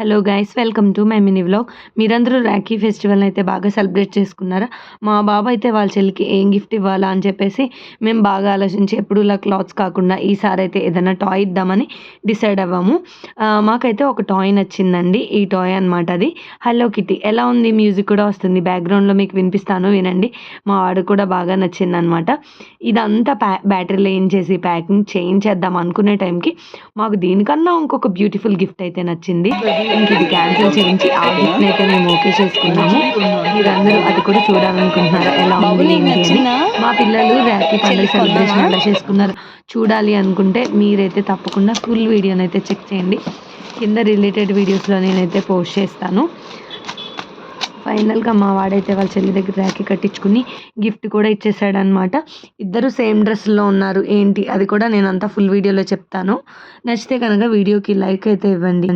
Hello guys welcome to my mini vlog మీరందరూ రాఖీ ఫెస్టివల్ని అయితే బాగా సెలబ్రేట్ చేసుకున్నారా? మా బాబు అయితే వాళ్ళ చెల్లికి ఏం గిఫ్ట్ ఇవ్వాలా అని చెప్పేసి మేము బాగా ఆలోచించి ఎప్పుడు ఇలా క్లాత్స్ కాకుండా ఈసారి అయితే ఏదైనా టాయ్ ఇద్దామని డిసైడ్ అవ్వాము. మాకైతే ఒక టాయ్ నచ్చిందండి. ఈ టాయ్ అనమాట అది. హలో కిటీ ఎలా ఉంది? మ్యూజిక్ కూడా వస్తుంది. బ్యాక్గ్రౌండ్లో మీకు వినిపిస్తాను వినండి. మా వాడు కూడా బాగా నచ్చింది అనమాట ఇదంతా ప్యా బ్యాటరీలో ఏం చేసి ప్యాకింగ్ చేయించేద్దాం అనుకునే టైంకి మాకు దీనికన్నా ఇంకొక బ్యూటిఫుల్ గిఫ్ట్ అయితే నచ్చింది. ఇంక ఇది క్యాన్సిల్ చేయించి ఆ అయితే మేము ఓకే చేసుకున్నాము. మీరందరూ అది కూడా చూడాలనుకుంటున్నారా? ఎలా ఉంది ఏంటి అని. మా పిల్లలు రాఖీ పండుగ సెలబ్రేషన్ ఎలా చేసుకున్నారు చూడాలి అనుకుంటే మీరైతే తప్పకుండా ఫుల్ వీడియోని అయితే చెక్ చేయండి. కింద రిలేటెడ్ వీడియోస్లో నేనైతే పోస్ట్ చేస్తాను. ఫైనల్గా మా వాడైతే వాళ్ళ చెల్లి దగ్గర రాఖీ కట్టించుకుని గిఫ్ట్ కూడా ఇచ్చేసాడు అనమాట ఇద్దరు సేమ్ డ్రెస్లో ఉన్నారు. ఏంటి? అది కూడా నేను అంతా ఫుల్ వీడియోలో చెప్తాను. నచ్చితే కనుక వీడియోకి లైక్ అయితే ఇవ్వండి.